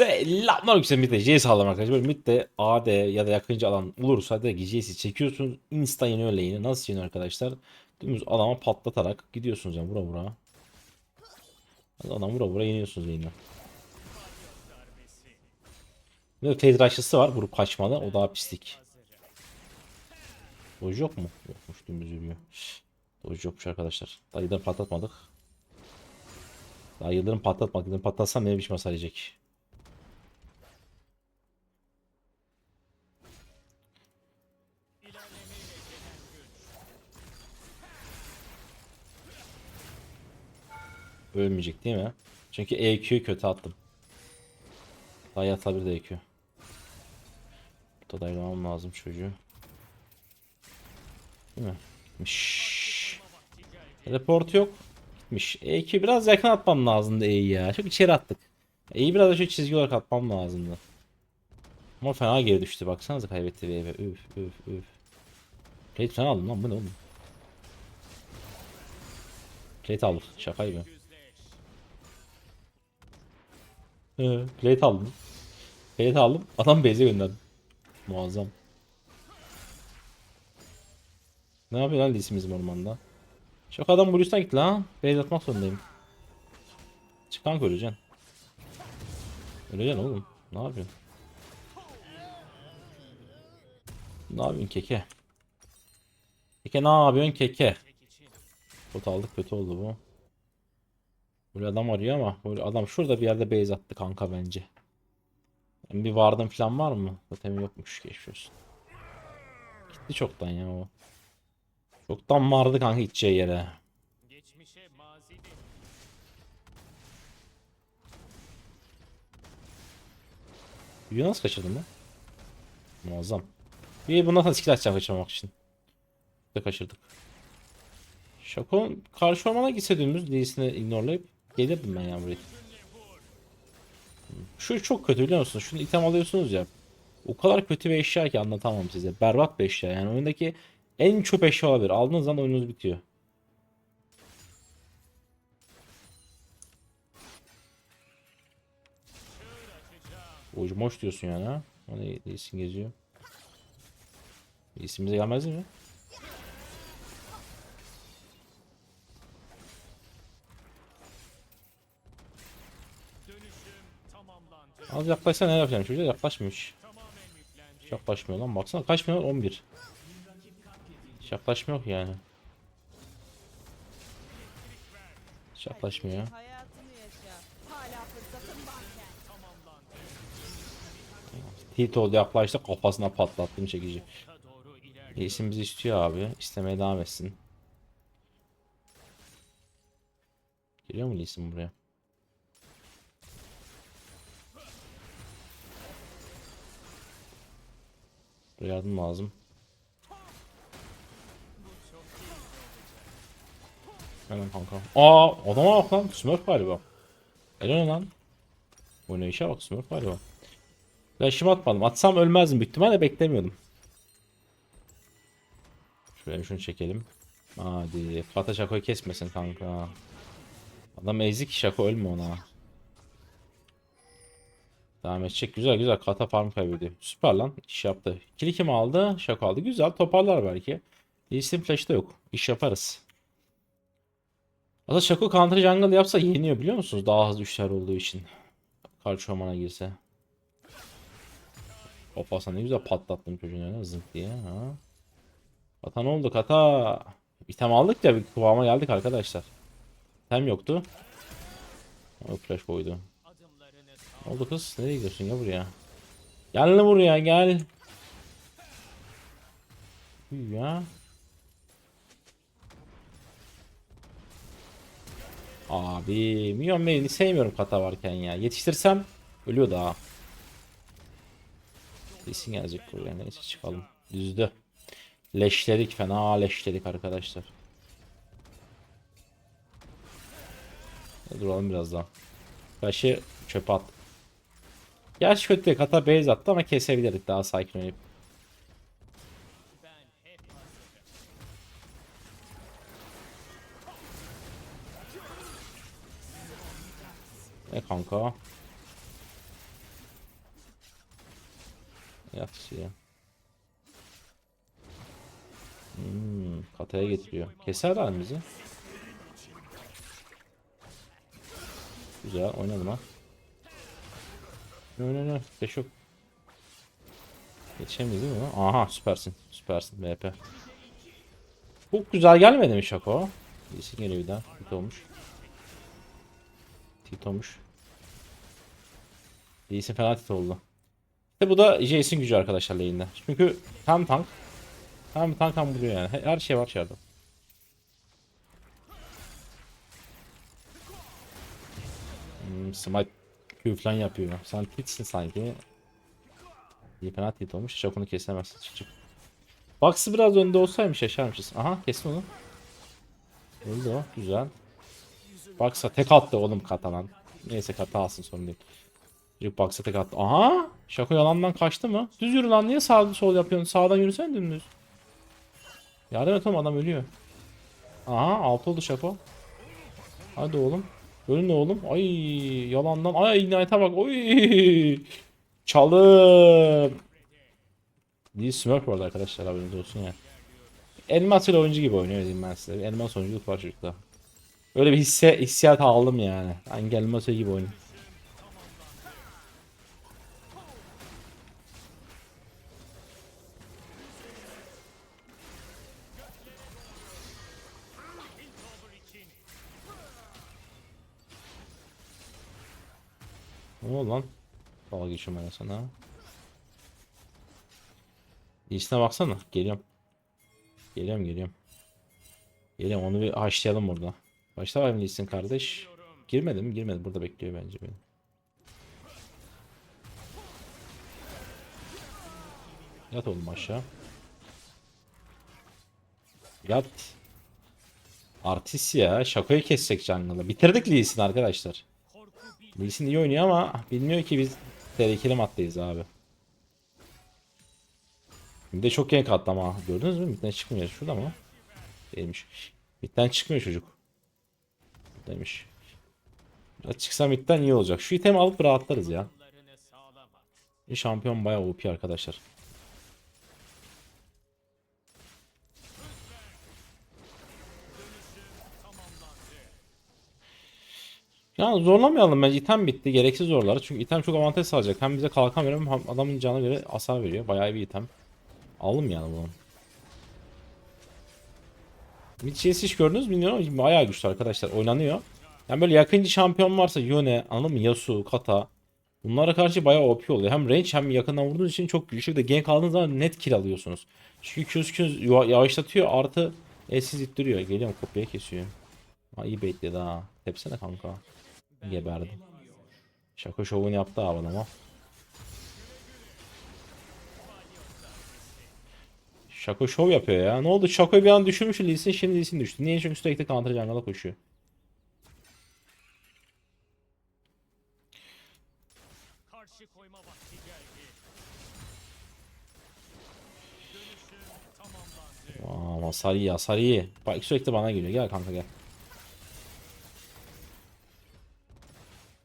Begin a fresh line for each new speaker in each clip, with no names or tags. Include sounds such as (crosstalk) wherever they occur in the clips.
Selamlar yüksek midde J sağlam arkadaşlar. Böyle midde AD ya da yakıncı alan olursa da J'si çekiyorsunuz. Insta yeni öyle yeni. Nasıl yeni arkadaşlar? Dümdüz adama patlatarak gidiyorsunuz yani vura vura. Adam vura vura yeniyorsunuz yayından. Ve phase rush'lısı var vurup kaçmalı. O daha pislik. Doge yok mu? Yokmuş dümdüz yürüyor. Doge yokmuş arkadaşlar. Daha yıldırım patlatmadık. Daha yıldırım patlatmadık. Yıldırım patlatsam beni biçim hasar yiyecek. Ölmeyecek değil mi? Çünkü EQ'yu kötü attım. Daha yatabilir de EQ. Burada dayılamam lazım çocuğu. Değil mi? Gitmiş. Report yok. Gitmiş. EQ biraz yakın atmam lazımdı E'yi ya. Çok içeri attık. E'yi biraz da şu çizgi olarak atmam lazımdı. Ama fena geri düştü. Baksanıza kaybetti eve. Üf üf üf. Plate falan aldım lan bu ne oğlum? Plate aldık. Şaka gibi. Ee, plate aldım. Plate aldım. Adam base'e gönderdim. Muazzam. Ne yapıyor lan Lee'si bizim ormanda? Çok adam Blues'tan gitti lan. Base atmak zorundayım. Çıkan öleceksin. Öleceksin oğlum. Ne yapıyorsun? Ne yapıyorsun keke? Keke ne yapıyorsun keke? Pot aldık kötü oldu bu. Böyle adam arıyor ama böyle adam şurada bir yerde base attı kanka bence. Yani bir vardım falan var mı? Zaten yokmuş geçmiş olsun. Gitti çoktan ya o. Çoktan vardı kanka gideceği yere. Büyüğü nasıl kaçırdın lan? Muazzam. Bir bundan sonra skill açacağım kaçırmak için. De kaçırdık. Şako karşı ormana gitse dümdüz Lee'sini ignorelayıp gelirdim ben ya buraya. Şu çok kötü biliyor musunuz? Şunu item alıyorsunuz ya. O kadar kötü bir eşya ki anlatamam size. Berbat bir eşya yani oyundaki en çöp eşya olabilir. Aldığınız zaman oyununuz bitiyor. Oğlum moş diyorsun yani ha. Ne isim geziyor. İsimize gelmez mi? Az yaklaşsa ne yapacağım çocuğa yaklaşmıyor. Yaklaşmıyor lan baksana kaç milyon 11. Hiç yaklaşma yok yani. Yaklaşmıyor.
Varken.
Tito yaklaştı kafasına patlattım çekici.
Ta doğru ilerle.
İsim bizi istiyor abi. İstemeye devam etsin. Geliyor mu isim buraya? Buraya yardım lazım. Hemen kanka. Aa adama bak lan. Smurf galiba. Helal lan. İşe bak Smurf galiba. Flash'ımı atmadım. Atsam ölmezdim büyük ihtimalle beklemiyordum. Şuraya şunu çekelim. Hadi. Fata Şako'yu kesmesin kanka. Adam ezik Şako ölme ona. Devam edecek. Güzel güzel. Kata farm kaybediyor. Süper lan. İş yaptı. Kili kim aldı? Şako aldı. Güzel. Toparlar belki. Lee'sin flash'ta yok. İş yaparız. Aslında Şako counter jungle yapsa yeniyor biliyor musunuz? Daha hızlı üçler olduğu için. Karşı ormana girse. Kafasına ne güzel patlattım çocuğun öyle zınk diye. Ha. Kata ne oldu kata? İtem aldık ya bir kıvama geldik arkadaşlar. İtem yoktu. O flash koydu. Oldu kız? Nereye gidiyorsun ya buraya? Gel lan buraya gel. Uy Ya. Abi Mion Main'i sevmiyorum kata varken ya. Yetiştirsem ölüyor daha. Kesin gelecek buraya. Neyse çıkalım. Düzdü. Leşledik fena leşledik arkadaşlar. Duralım biraz daha. Başı çöpe at. Gerçi kötü. Kata base attı ama kesebilirdik daha sakin oynayıp. Ne kanka? Yat ya. Hmm, kataya getiriyor. Keserler mi? Güzel oynadım ha. Ne ne ne. Beş yok. Geçemeyiz değil mi? Aha süpersin. Süpersin BP. Çok güzel gelmedi mi Şako? İyisin geliyor bir daha. Tit olmuş. Tit olmuş. İyisin fena tit oldu. İşte bu da Jason gücü arkadaşlar lane'de. Çünkü hem tank hem tank hem vuruyor yani. Her şey var içeride. Hmm, smite Q falan yapıyor. Sen titsin sanki. İyi fena tit olmuş. Şapını kesemezsin çık çık. Box'ı biraz önde olsaymış yaşarmışız. Aha kesin onu. Öldü o. Güzel. Box'a tek attı oğlum Katalan. Neyse kata alsın sorun değil. Çocuk Box'a tek attı. Aha! Şako yalandan kaçtı mı? Düz yürü lan niye sağ sol yapıyorsun? Sağdan yürüsene dümdüz. Yardım et oğlum adam ölüyor. Aha altı oldu Şako. Hadi oğlum. Ölün oğlum. Ay yalandan. Ay Ignite'a bak. Oy. Çalım. Değil Smurf vardı arkadaşlar haberiniz olsun ya. Elmas ile oyuncu gibi oynuyor diyeyim ben size. Bir Elmas oyunculuk var çocukta. Öyle bir hisse, hissiyat aldım yani. Hangi elmas gibi oynuyor. Ne oldu lan? Dalga geçiyorum ben sana. İyisine baksana. Geliyorum. Geliyorum geliyorum. Geliyorum onu bir haşlayalım burada. Başta var mı iyisin kardeş? Girmedi mi? Girmedi. Burada bekliyor bence beni. Yat oğlum aşağı. Yat. Artist ya. Şakayı kessek jungle'da. Bitirdik Lee Sin arkadaşlar. Lee iyi oynuyor ama bilmiyor ki biz tehlikeli maddeyız abi. Bir de çok gank attı. Gördünüz mü? Midden çıkmıyor. Şurada mı? Değilmiş. Midden çıkmıyor çocuk. Demiş. Biraz çıksa midden iyi olacak. Şu itemi alıp rahatlarız ya. Şampiyon bayağı OP arkadaşlar. Ya zorlamayalım bence item bitti gereksiz zorlar çünkü item çok avantaj sağlayacak hem bize kalkan veriyor hem adamın canına göre hasar veriyor bayağı bir item Aldım yani bunu CS hiç gördünüz mü bilmiyorum bayağı güçlü arkadaşlar oynanıyor Yani böyle yakıncı şampiyon varsa Yone anladın mı Yasuo, Kata Bunlara karşı bayağı OP oluyor. Hem range hem yakından vurduğunuz için çok güçlü. Bir de gank aldığınız zaman net kill alıyorsunuz. Çünkü Q's Q's yavaşlatıyor artı E'siz ittiriyor. Geliyorum kopya kesiyor. Ha iyi baitledi ha. Tepsene kanka. Geberdim. Şaka şovunu yaptı abi ama. Şako şov yapıyor ya. Ne oldu? Şako'yu bir an düşürmüş Lee Sin, şimdi Lee Sin düştü. Niye? Çünkü sürekli counter jungle'a koşuyor.
Karşı koyma vakti geldi. Dönüşüm tamamlandı.
Aa, hasar iyi hasar iyi. Bak sürekli bana geliyor. Gel kanka gel.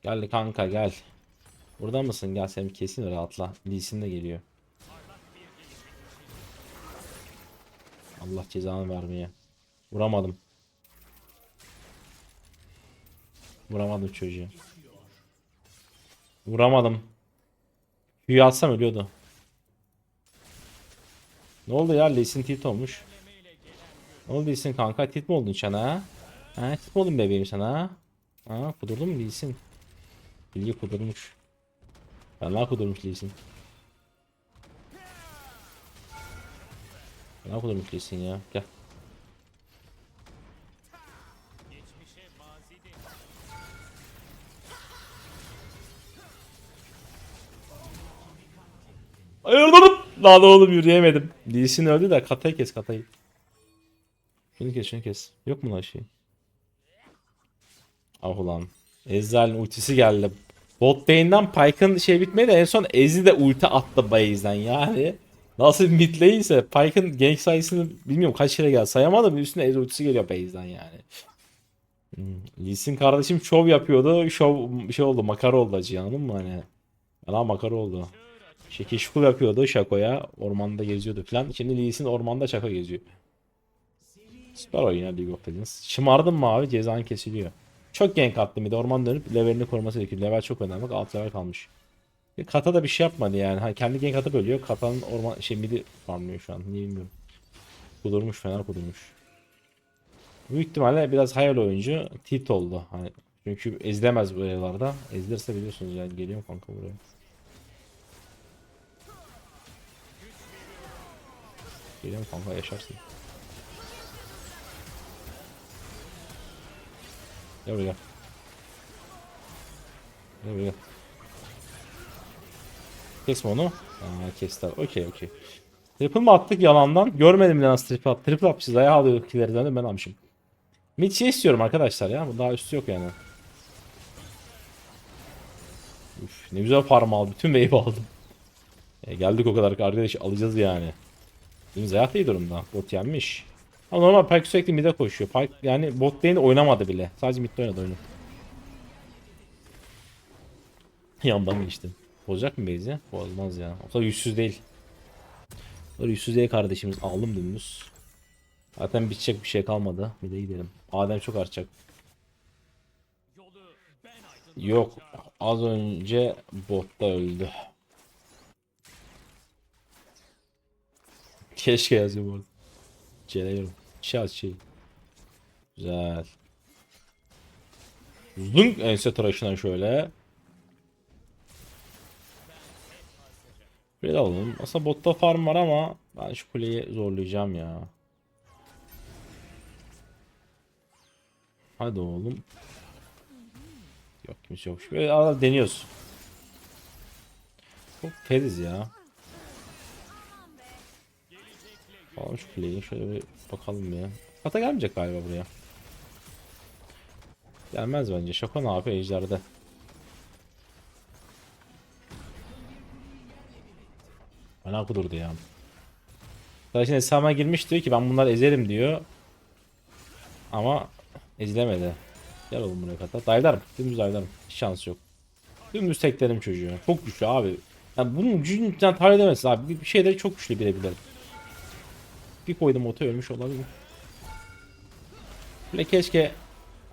Gel kanka gel. Burada mısın? Gel seni kesin rahatla. Lee Sin de geliyor. Allah cezanı vermeye. Vuramadım. Vuramadım çocuğu. Vuramadım. Q'yu atsam ölüyordu. Ne oldu ya? Lee Sin tilt olmuş. Ne oldu Lee Sin kanka? Tilt mi oldun sen ha? Ha tilt mi oldun bebeğim sana? Ha kudurdun mu Lee Sin? Bilgi kudurmuş. Fena kudurmuş Lee Sin. Fena kudurmuş Lee Sin ya. Gel. Ayırdım. Lan oğlum yürüyemedim. Lee Sin öldü de katayı kes katayı. Şunu kes şunu kes. Yok mu lan şey? Ah ulan. Ezreal'in ultisi geldi. Bot lane'den Pyke'ın şey bitmedi en son Ezi de ulti attı base'den yani. Nasıl mid lane ise Pyke'ın gank sayısını bilmiyorum kaç kere geldi sayamadım üstüne Ezi ultisi geliyor base'den yani. Hmm. Kardeşim şov yapıyordu. Şov şey oldu makara oldu acı anladın mı hani? Bana makara oldu. Şekil şukul yapıyordu Şako'ya. Ormanda geziyordu falan. Şimdi Lee ormanda Şako geziyor. Süper oyun ya League of Legends. Şımardın mı abi cezan kesiliyor. Çok gank attım bir orman dönüp levelini koruması gerekiyor. Level çok önemli. Bak alt level kalmış. E, Kata da bir şey yapmadı yani. Hani kendi gank atıp ölüyor. Kata'nın orman şey midi farmlıyor şu an. Niye bilmiyorum. Kudurmuş fener kudurmuş. Büyük ihtimalle biraz hayal oyuncu tilt oldu. Hani çünkü ezilemez bu aralarda. Ezilirse biliyorsunuz yani geliyor kanka buraya. Geliyor kanka yaşarsın. Gel buraya. Gel buraya. Kesme onu. Aa kestiler. Okey okey. Triple mı attık yalandan? Görmedim bile nasıl triple at. Triple atmışız. Ayağı alıyor kilerden ben almışım. Mid şey istiyorum arkadaşlar ya. Daha üstü yok yani. Üf, ne güzel farm aldım. Bütün wave aldım. E, geldik o kadar arkadaş alacağız yani. Bizim Zayat iyi durumda. Bot yenmiş. Ama normal Pyke sürekli mid'e koşuyor. Pyke yani bot lane'de oynamadı bile. Sadece mid'de oynadı oyunu. (laughs) Yandan geçtim. Bozacak mı base'i? Bozmaz ya. O kadar yüzsüz değil. O kadar yüzsüz değil kardeşimiz. Aldım dümdüz. Zaten bitecek bir şey kalmadı. Mid'e gidelim. Adem çok artacak. Yok. Az önce botta öldü. (laughs) Keşke yazıyor bu arada. Çeleyorum. Şaz şey. Güzel. Zınk ense tıraşına şöyle. Da alalım. Aslında botta farm var ama ben şu kuleyi zorlayacağım ya. Hadi oğlum. Yok kimse yok. Böyle arada deniyoruz. Çok feriz ya. Alalım şu kuleyi. Şöyle bir bakalım ya. Kata gelmeyecek galiba buraya. Gelmez bence. Ne yapıyor ejderde. Bana kudurdu ya. Daha şimdi hesabıma girmiş diyor ki ben bunları ezerim diyor. Ama ezilemedi. Gel oğlum buraya kata. Dive'larım. Dümdüz dive'larım. Hiç şans yok. Dümdüz teklerim çocuğu. Çok güçlü abi. Yani bunun gücünü tahmin edemezsin abi. Bir- şeyleri çok güçlü bilebilir. Bir koydum oto ölmüş olabilir. Böyle keşke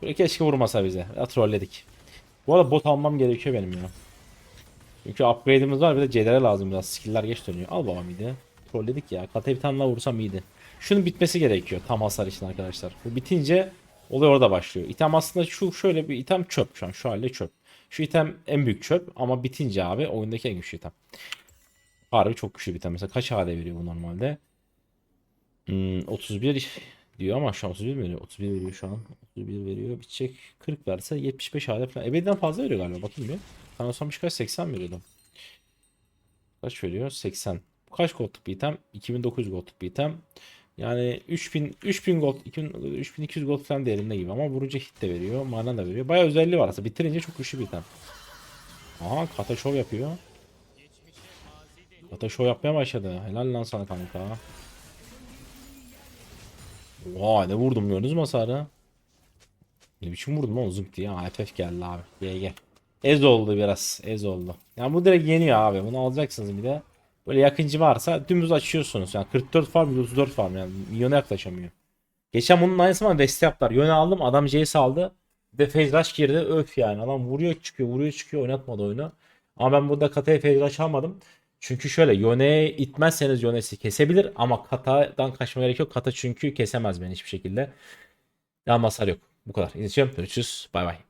böyle keşke vurmasa bize. Ya trolledik. Bu arada bot almam gerekiyor benim ya. Çünkü upgrade'imiz var bir de CDR lazım biraz. Skill'ler geç dönüyor. Al babam iyiydi. Trolledik ya. Kataya bir tane daha vursam iyiydi. Şunun bitmesi gerekiyor tam hasar için arkadaşlar. Bu bitince olay orada başlıyor. İtem aslında şu şöyle bir item çöp şu an. Şu halde çöp. Şu item en büyük çöp ama bitince abi oyundaki en güçlü item. Harbi çok güçlü bir item. Mesela kaç AD veriyor bu normalde? Hmm, 31 diyor ama şu an 31 mi veriyor? 31 veriyor şu an. 31 veriyor. Bitecek 40 verse 75 AD falan. Ebediden fazla veriyor galiba. Bakayım bir. Kanosamış kaç? 80 veriyordu. Kaç veriyor? 80. Bu kaç gold'luk bir item? 2900 gold'luk bir item. Yani 3000 3000 gold 2000, 3200 gold falan değerinde gibi ama vurunca hit de veriyor. Mana da veriyor. Bayağı özelliği var aslında. Bitirince çok güçlü bir item. Aha kata show yapıyor. Kata show yapmaya başladı. Helal lan sana kanka. Oha ne vurdum gördünüz mü hasarı? Ne biçim vurdum oğlum zık diye. AFF geldi abi. GG. Ez oldu biraz. Ez oldu. Yani bu direkt yeniyor abi. Bunu alacaksınız bir de. Böyle yakıncı varsa dümdüz açıyorsunuz. Yani 44 farm 34 farm yani milyona yaklaşamıyor. Geçen bunun aynısı ama deste yaptılar. Yöne aldım adam Jace aldı. Phase Rush girdi. Öf yani. Adam vuruyor çıkıyor vuruyor çıkıyor oynatmadı oyunu. Ama ben burada Kata'ya Rush almadım. Çünkü şöyle Yone'ye itmezseniz Yone'si kesebilir ama Kata'dan kaçma gerek yok. Kata çünkü kesemez beni hiçbir şekilde. Yan hasar yok. Bu kadar. İzleyeceğim. Görüşürüz. Bay bay.